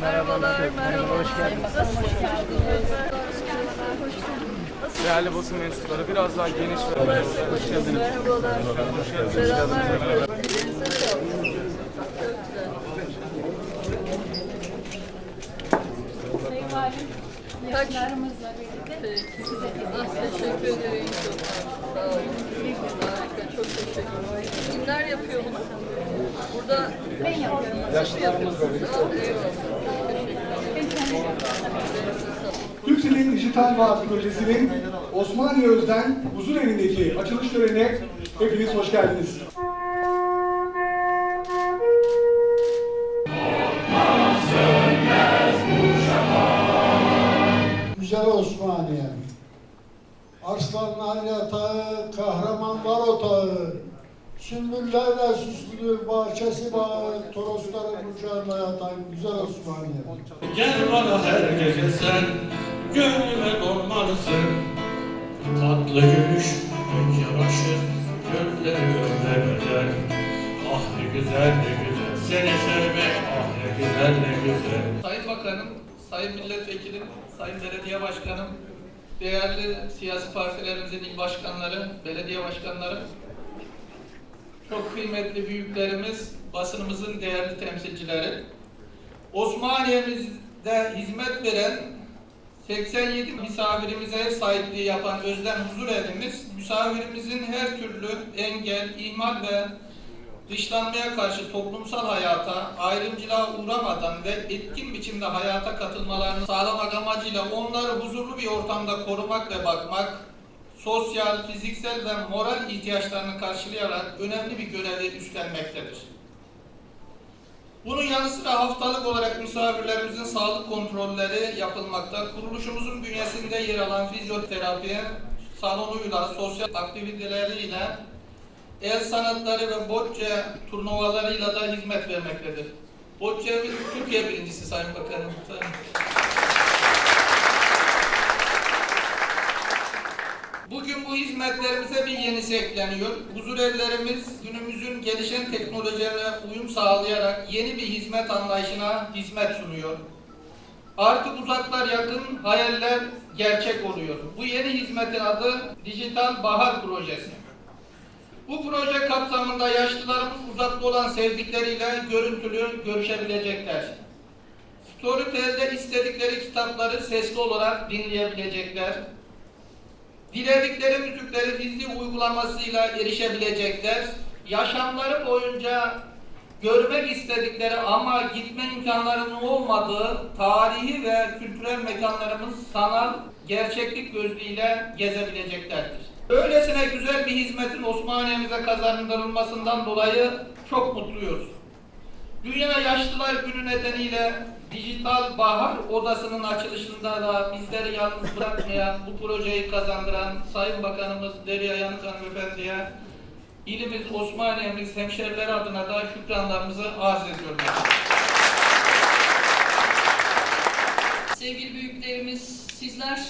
Merhabalar, merhaba. Hoş geldiniz. Değerli basın mensupları biraz daha geniş ve hoş geldiniz. Merhabalar. Selamlar. Yaşlarımızla birlikte size teşekkür ederim. Sağ olun. Harika, çok teşekkür ederim. Kimler yapıyor bunu? Burada ben yapıyorum. Teşekkür ederim. Türkcell'in Dijital Vaat Projesi'nin Osmaniye Öz'den huzur evindeki açılış törenine hepiniz hoş geldiniz. Güzel Osmaniye. Arslanlar yatağı, kahramanlar otağı. Sümbüllerle süslüdür bahçesi bağı, torosların uçarla yatan güzel Osmaniye. Gel bana her gece sen Gönlüme dolmalısın Tatlı gülüş pek yaraşır Gözleri öpemeden Ah ne güzel ne güzel Seni sevmek ah ne güzel ne güzel. Sayın Bakanım, Sayın Milletvekilim, Sayın Belediye Başkanım, değerli siyasi partilerimizin il başkanları, belediye başkanları, çok kıymetli büyüklerimiz, basınımızın değerli temsilcileri, Osmaniye'mizde hizmet veren 87 misafirimize ev sahipliği yapan Özlem Huzur Evimiz, misafirimizin her türlü engel, ihmal ve dışlanmaya karşı toplumsal hayata, ayrımcılığa uğramadan ve etkin biçimde hayata katılmalarını sağlamak amacıyla onları huzurlu bir ortamda korumak ve bakmak, sosyal, fiziksel ve moral ihtiyaçlarını karşılayarak önemli bir görevi üstlenmektedir. Bunun yanı sıra haftalık olarak misafirlerimizin sağlık kontrolleri yapılmakta. Kuruluşumuzun bünyesinde yer alan fizyoterapi salonuyla, sosyal aktiviteleriyle el sanatları ve bocce turnuvalarıyla da hizmet vermektedir. Bocce Türkiye birincisi Sayın Bakanım. Bugün bu hizmetlerimize bir yenisi ekleniyor. Huzur evlerimiz günümüzün gelişen teknolojilerine uyum sağlayarak yeni bir hizmet anlayışına hizmet sunuyor. Artık uzaklar yakın, hayaller gerçek oluyor. Bu yeni hizmetin adı Dijital Bahar Projesi. Bu proje kapsamında yaşlılarımız uzakta olan sevdikleriyle görüntülü görüşebilecekler. Storytel'de istedikleri kitapları sesli olarak dinleyebilecekler. Diledikleri müzikleri dizi uygulamasıyla erişebilecekler. Yaşamları boyunca görmek istedikleri ama gitme imkanlarının olmadığı tarihi ve kültürel mekanlarımız sanal gerçeklik gözlüğüyle gezebileceklerdir. Öylesine güzel bir hizmetin Osmaniye'mize kazandırılmasından dolayı çok mutluyuz. Dünya Yaşlılar Günü nedeniyle Dijital Bahar Odası'nın açılışında da bizleri yalnız bırakmayan, bu projeyi kazandıran Sayın Bakanımız Derya Yanık Hanımefendi'ye ilimiz Osmaniye'miz hemşerileri adına da şükranlarımızı arz ediyorum. Sevgili büyüklerimiz, sizler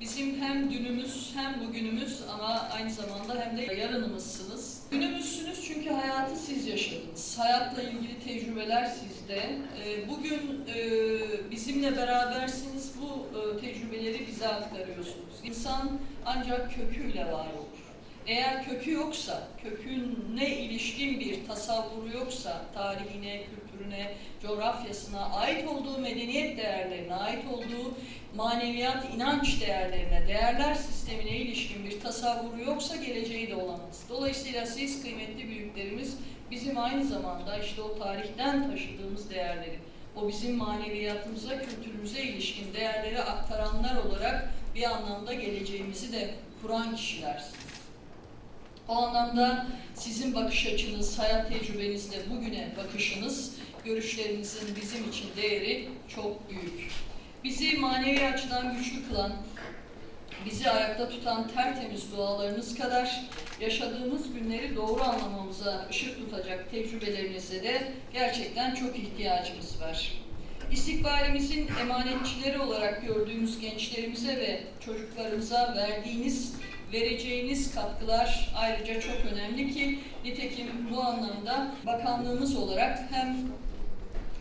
bizim hem dünümüz hem bugünümüz ama aynı zamanda hem de yarınımızsınız. Günümüzsünüz çünkü hayatı siz yaşadınız. Hayatla ilgili tecrübeler sizde. Ee, Bugün e, bizimle berabersiniz, bu e, tecrübeleri bize aktarıyorsunuz. İnsan ancak köküyle var olur. Eğer kökü yoksa, köküne ilişkin bir tasavvuru yoksa, tarihine, kültürüne, coğrafyasına, ait olduğu medeniyet değerlerine, ait olduğu maneviyat, inanç değerlerine, değerler sistemine ilişkin bir tasavvuru yoksa geleceği de olamaz. Dolayısıyla siz kıymetli büyüklerimiz bizim aynı zamanda işte o tarihten taşıdığımız değerleri, o bizim maneviyatımıza, kültürümüze ilişkin değerleri aktaranlar olarak bir anlamda geleceğimizi de kuran kişilersiniz. O anlamda sizin bakış açınız, hayat tecrübenizle bugüne bakışınız, görüşlerinizin bizim için değeri çok büyük. Bizi manevi açıdan güçlü kılan, bizi ayakta tutan tertemiz dualarınız kadar yaşadığımız günleri doğru anlamamıza ışık tutacak tecrübelerinize de gerçekten çok ihtiyacımız var. İstikbalimizin emanetçileri olarak gördüğümüz gençlerimize ve çocuklarımıza verdiğiniz vereceğiniz katkılar ayrıca çok önemli ki nitekim bu anlamda bakanlığımız olarak hem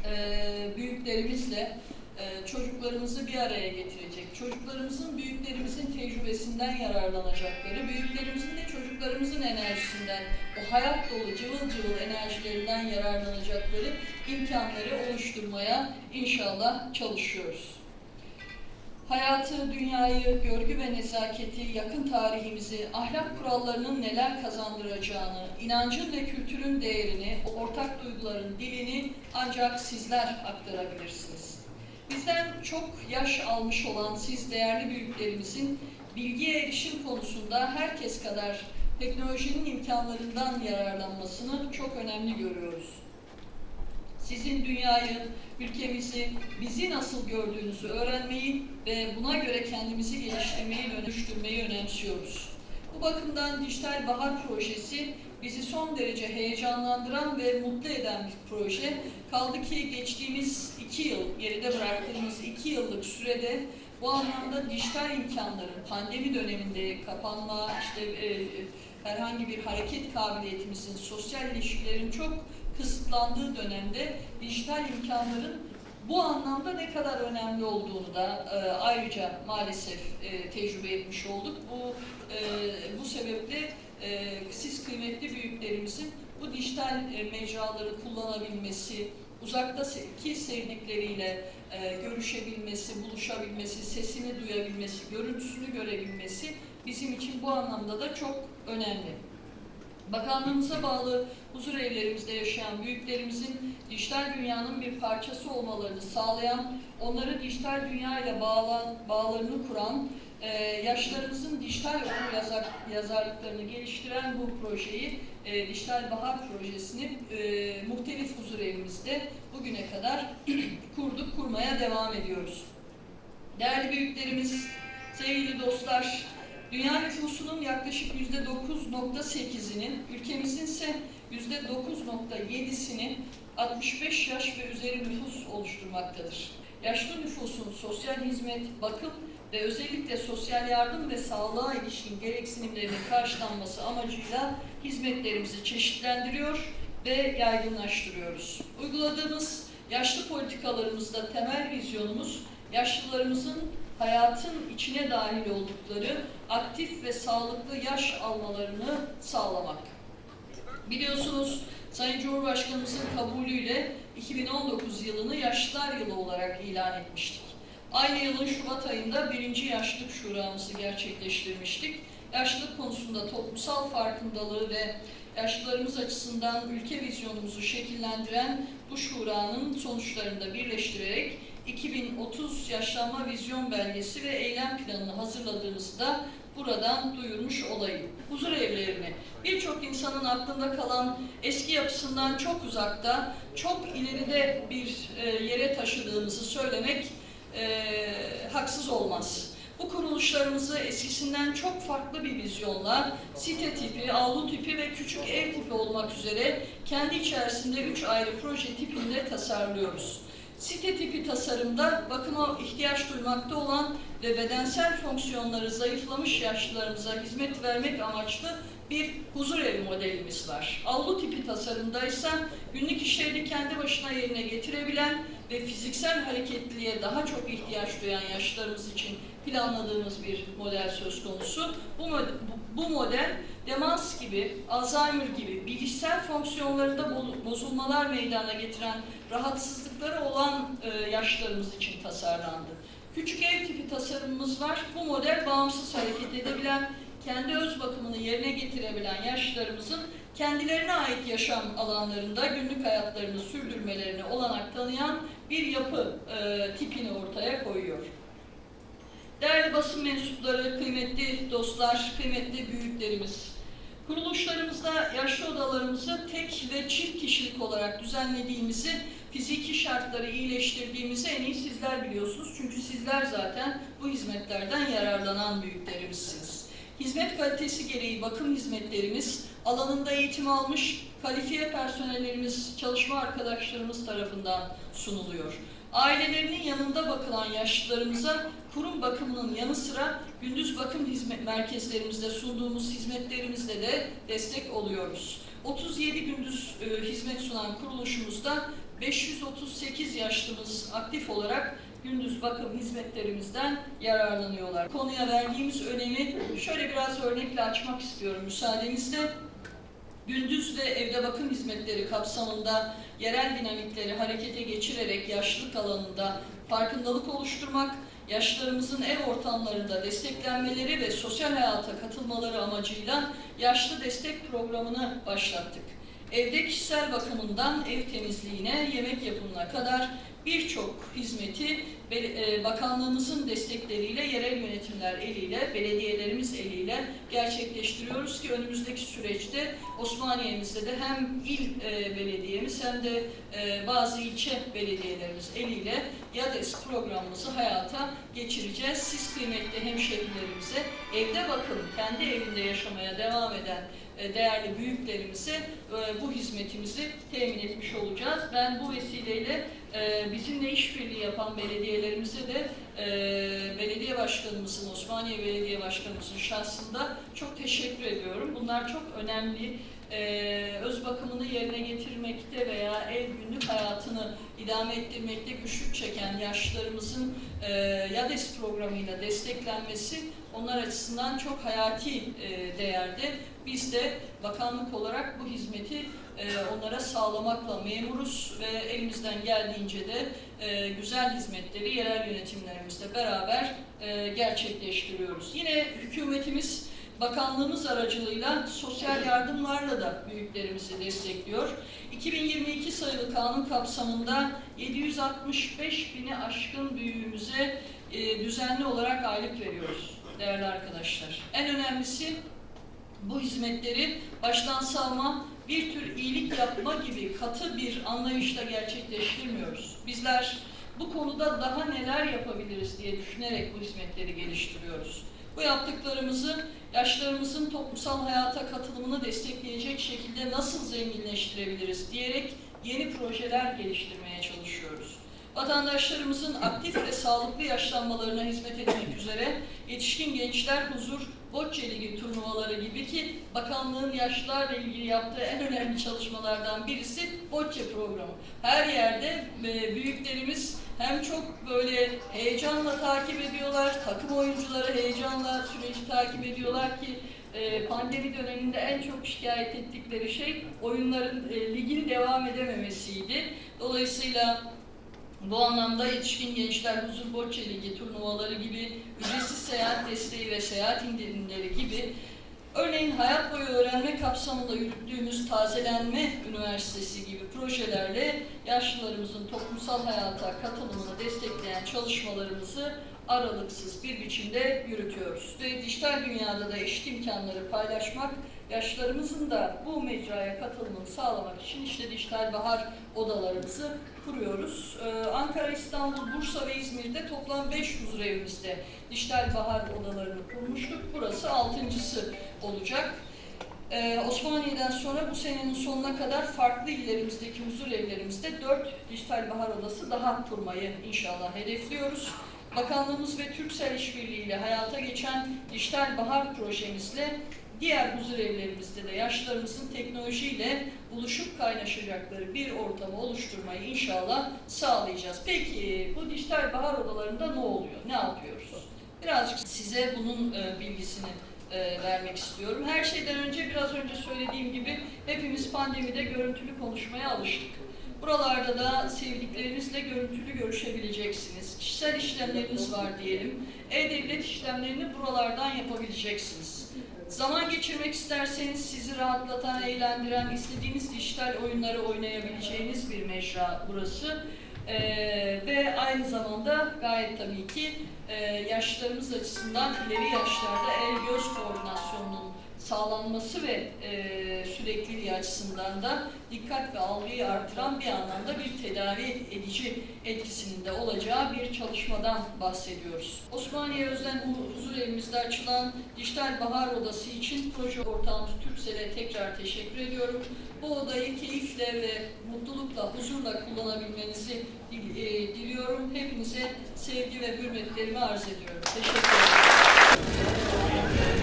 e, büyüklerimizle e, çocuklarımızı bir araya getirecek, çocuklarımızın büyüklerimizin tecrübesinden yararlanacakları, büyüklerimizin de çocuklarımızın enerjisinden, o hayat dolu cıvıl cıvıl enerjilerinden yararlanacakları imkanları oluşturmaya inşallah çalışıyoruz. Hayatı, dünyayı, görgü ve nezaketi, yakın tarihimizi, ahlak kurallarının neler kazandıracağını, inancın ve kültürün değerini, ortak duyguların dilini ancak sizler aktarabilirsiniz. Bizden çok yaş almış olan siz değerli büyüklerimizin bilgiye erişim konusunda herkes kadar teknolojinin imkanlarından yararlanmasını çok önemli görüyoruz. Sizin dünyayı, ülkemizi, bizi nasıl gördüğünüzü öğrenmeyi ve buna göre kendimizi geliştirmeyi, dönüştürmeyi önemsiyoruz. Bu bakımdan Dijital Bahar Projesi bizi son derece heyecanlandıran ve mutlu eden bir proje. Kaldı ki geçtiğimiz iki yıl, geride bıraktığımız iki yıllık sürede bu anlamda dijital imkanların pandemi döneminde kapanma, işte e, herhangi bir hareket kabiliyetimizin, sosyal ilişkilerin çok kısıtlandığı dönemde dijital imkanların bu anlamda ne kadar önemli olduğunu da e, ayrıca maalesef e, tecrübe etmiş olduk. Bu e, bu sebeple e, siz kıymetli büyüklerimizin bu dijital e, mecraları kullanabilmesi, uzaktaki sevdikleriyle e, görüşebilmesi, buluşabilmesi, sesini duyabilmesi, görüntüsünü görebilmesi bizim için bu anlamda da çok önemli. Bakanlığımıza bağlı huzur evlerimizde yaşayan büyüklerimizin dijital dünyanın bir parçası olmalarını sağlayan, onları dijital dünya ile bağlan, bağlarını kuran, e, yaşlarımızın dijital okur yazar, yazarlıklarını geliştiren bu projeyi, e, Dijital Bahar Projesi'ni e, muhtelif huzur evimizde bugüne kadar kurduk, kurmaya devam ediyoruz. Değerli büyüklerimiz, sevgili dostlar, Dünya nüfusunun yaklaşık %9.8'inin, ülkemizin ise %9.7'sini 65 yaş ve üzeri nüfus oluşturmaktadır. Yaşlı nüfusun sosyal hizmet, bakım ve özellikle sosyal yardım ve sağlığa ilişkin gereksinimlerinin karşılanması amacıyla hizmetlerimizi çeşitlendiriyor ve yaygınlaştırıyoruz. Uyguladığımız yaşlı politikalarımızda temel vizyonumuz yaşlılarımızın hayatın içine dahil oldukları aktif ve sağlıklı yaş almalarını sağlamak. Biliyorsunuz Sayın Cumhurbaşkanımızın kabulüyle 2019 yılını Yaşlılar Yılı olarak ilan etmiştik. Aynı yılın Şubat ayında birinci Yaşlılık Şuramızı gerçekleştirmiştik. Yaşlılık konusunda toplumsal farkındalığı ve yaşlılarımız açısından ülke vizyonumuzu şekillendiren bu şuranın sonuçlarını da birleştirerek 2030 Yaşlanma Vizyon Belgesi ve Eylem Planını hazırladığımızı da buradan duyurmuş olayım. Huzur evlerini birçok insanın aklında kalan eski yapısından çok uzakta, çok ileride bir e, yere taşıdığımızı söylemek e, haksız olmaz. Bu kuruluşlarımızı eskisinden çok farklı bir vizyonla site tipi, avlu tipi ve küçük ev tipi olmak üzere kendi içerisinde üç ayrı proje tipinde tasarlıyoruz. Site tipi tasarımda bakıma ihtiyaç duymakta olan ve bedensel fonksiyonları zayıflamış yaşlılarımıza hizmet vermek amaçlı bir huzur evi modelimiz var. Avlu tipi tasarımda ise günlük işlerini kendi başına yerine getirebilen ve fiziksel hareketliliğe daha çok ihtiyaç duyan yaşlılarımız için planladığımız bir model söz konusu. Bu, bu model demans gibi, Alzheimer gibi bilişsel fonksiyonlarında bo- bozulmalar meydana getiren rahatsızlıkları olan e, yaşlarımız için tasarlandı. Küçük ev tipi tasarımımız var. Bu model bağımsız hareket edebilen, kendi öz bakımını yerine getirebilen yaşlılarımızın kendilerine ait yaşam alanlarında günlük hayatlarını sürdürmelerine olanak tanıyan bir yapı e, tipini ortaya koyuyor. Değerli basın mensupları, kıymetli dostlar, kıymetli büyüklerimiz, kuruluşlarımızda yaşlı odalarımızı tek ve çift kişilik olarak düzenlediğimizi, fiziki şartları iyileştirdiğimizi en iyi sizler biliyorsunuz. Çünkü sizler zaten bu hizmetlerden yararlanan büyüklerimizsiniz. Hizmet kalitesi gereği bakım hizmetlerimiz alanında eğitim almış kalifiye personellerimiz, çalışma arkadaşlarımız tarafından sunuluyor. Ailelerinin yanında bakılan yaşlılarımıza kurum bakımının yanı sıra gündüz bakım hizmet merkezlerimizde sunduğumuz hizmetlerimizle de destek oluyoruz. 37 gündüz e, hizmet sunan kuruluşumuzda 538 yaşlımız aktif olarak gündüz bakım hizmetlerimizden yararlanıyorlar. Konuya verdiğimiz önemi şöyle biraz örnekle açmak istiyorum müsaadenizle. Gündüz ve evde bakım hizmetleri kapsamında yerel dinamikleri harekete geçirerek yaşlılık alanında farkındalık oluşturmak, yaşlılarımızın ev ortamlarında desteklenmeleri ve sosyal hayata katılmaları amacıyla yaşlı destek programını başlattık. Evde kişisel bakımından ev temizliğine, yemek yapımına kadar birçok hizmeti e, bakanlığımızın destekleriyle yerel yönetimler eliyle, belediyelerimiz eliyle gerçekleştiriyoruz ki önümüzdeki süreçte Osmaniye'mizde de hem il e, belediyemiz hem de e, bazı ilçe belediyelerimiz eliyle YADES programımızı hayata geçireceğiz. Siz kıymetli hemşehrilerimize evde bakın, kendi evinde yaşamaya devam eden değerli büyüklerimize e, bu hizmetimizi temin etmiş olacağız. Ben bu vesileyle e, bizimle işbirliği yapan belediyelerimize de e, belediye başkanımızın, Osmaniye Belediye Başkanımızın şahsında çok teşekkür ediyorum. Bunlar çok önemli. E, öz bakımını yerine getirmekte veya ev günlük hayatını idame ettirmekte güçlük çeken yaşlılarımızın e, YADES programıyla desteklenmesi onlar açısından çok hayati e, değerde. Biz de bakanlık olarak bu hizmeti e, onlara sağlamakla memuruz ve elimizden geldiğince de e, güzel hizmetleri yerel yönetimlerimizle beraber e, gerçekleştiriyoruz. Yine hükümetimiz bakanlığımız aracılığıyla sosyal yardımlarla da büyüklerimizi destekliyor. 2022 sayılı kanun kapsamında 765 bini aşkın büyüğümüze e, düzenli olarak aylık veriyoruz değerli arkadaşlar. En önemlisi bu hizmetleri baştan savma bir tür iyilik yapma gibi katı bir anlayışla gerçekleştirmiyoruz. Bizler bu konuda daha neler yapabiliriz diye düşünerek bu hizmetleri geliştiriyoruz. Bu yaptıklarımızı yaşlarımızın toplumsal hayata katılımını destekleyecek şekilde nasıl zenginleştirebiliriz diyerek yeni projeler geliştirmeye çalışıyoruz. Vatandaşlarımızın aktif ve sağlıklı yaşlanmalarına hizmet etmek üzere yetişkin gençler huzur, Bocce Ligi turnuvaları gibi ki bakanlığın yaşlılarla ilgili yaptığı en önemli çalışmalardan birisi Bocce programı. Her yerde e, büyüklerimiz hem çok böyle heyecanla takip ediyorlar, takım oyuncuları heyecanla süreci takip ediyorlar ki e, pandemi döneminde en çok şikayet ettikleri şey oyunların e, ligin devam edememesiydi. Dolayısıyla bu anlamda yetişkin gençler huzur Bocce Ligi turnuvaları gibi ücretsiz seyahat desteği ve seyahat indirimleri gibi örneğin hayat boyu öğrenme kapsamında yürüttüğümüz Tazelenme Üniversitesi gibi projelerle yaşlılarımızın toplumsal hayata katılımını destekleyen çalışmalarımızı aralıksız bir biçimde yürütüyoruz. Ve dijital dünyada da eşit imkanları paylaşmak, yaşlarımızın da bu mecraya katılımını sağlamak için işte dijital bahar odalarımızı kuruyoruz. Ee, Ankara, İstanbul, Bursa ve İzmir'de toplam 5 huzur evimizde dijital bahar odalarını kurmuştuk. Burası altıncısı olacak. Ee, Osmaniye'den sonra bu senenin sonuna kadar farklı illerimizdeki huzur evlerimizde 4 dijital bahar odası daha kurmayı inşallah hedefliyoruz. Bakanlığımız ve Türksel İşbirliği ile hayata geçen Dijital Bahar projemizle diğer huzur evlerimizde de yaşlarımızın teknolojiyle buluşup kaynaşacakları bir ortamı oluşturmayı inşallah sağlayacağız. Peki bu dijital bahar odalarında ne oluyor? Ne yapıyoruz? Birazcık size bunun e, bilgisini e, vermek istiyorum. Her şeyden önce biraz önce söylediğim gibi hepimiz pandemide görüntülü konuşmaya alıştık. Buralarda da sevdiklerinizle görüntülü görüşebileceksiniz. Kişisel işlemleriniz var diyelim. E-Devlet işlemlerini buralardan yapabileceksiniz. Zaman geçirmek isterseniz sizi rahatlatan, eğlendiren, istediğiniz dijital oyunları oynayabileceğiniz bir mecra burası. Ee, ve aynı zamanda gayet tabii ki e, yaşlarımız açısından ileri yaşlarda el-göz koordinasyonunun sağlanması ve e, sürekliliği açısından da dikkat ve algıyı artıran bir anlamda bir tedavi edici etkisinin de olacağı bir çalışmadan bahsediyoruz. Osmaniye Özden Hu- Huzur Evimizde açılan Dijital Bahar Odası için proje ortağımız Türksel'e tekrar teşekkür ediyorum. Bu odayı keyifle ve mutlulukla, huzurla kullanabilmenizi dil- e, diliyorum. Hepinize sevgi ve hürmetlerimi arz ediyorum. Teşekkür ederim.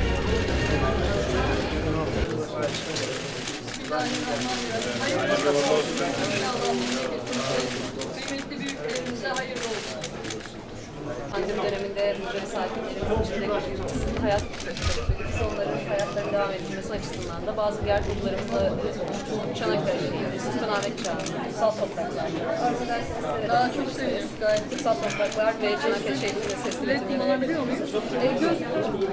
Hayırlı olsun. İnşallah memleketimize, kıymetli büyüklerimize hayırlı olsun. Pandemi döneminde Muzuri sakinlerimiz içinde hayat biz onların hayatlarının devam ettirmesi açısından da bazı diğer gruplarımızla Çanakkale şehri, Sultanahmet Çağı, kutsal topraklar. Arzu ederseniz Daha çok seviyorum gayet. kutsal topraklar ve Çanakkale şehrinin sesli Direkt kullanabiliyor muyuz? E, göz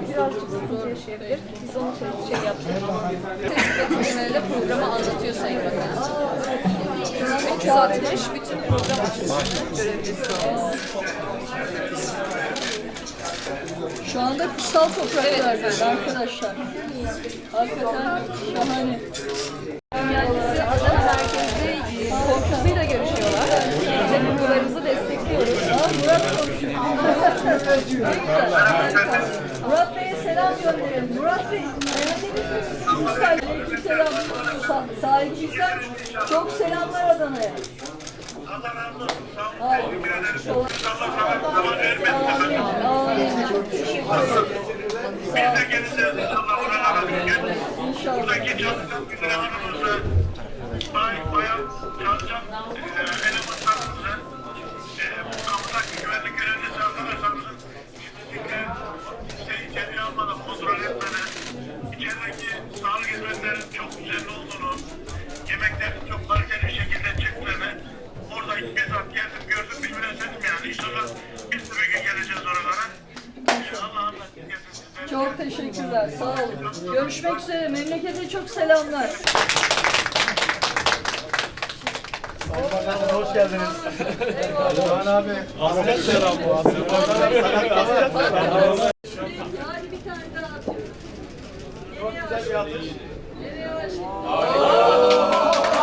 birazcık sıkıntı yaşayabilir. Biz onu şey, şey yaptık. Sesli betimlemeyle programı anlatıyor Sayın Bakanım. 360 bütün program görebilirsiniz. Şu anda kutsal topraklardayız Evet, arkadaşlar. Hakikaten şahane. Kendisi Adana merkezli komşusuyla görüşüyorlar. Biz de kurgularımızı destekliyoruz. Murat Bey'e selam gönderelim. Murat Bey, memleketimiz Aleyküm selam. Sa- Sahibimizden çok selamlar Adana'ya. Hayır. Amin. Amin. Çok teşekkür ederim. Sağ olun. İnşallah. Buradaki çalışan güzel hanımımızı, Görüşmek üzere. Memlekete çok selamlar. Hoş geldiniz. Doğan abi. Ahmet selam bu. Hadi bir tane daha atıyorum. Çok güzel bir atış. Nereye başlayalım?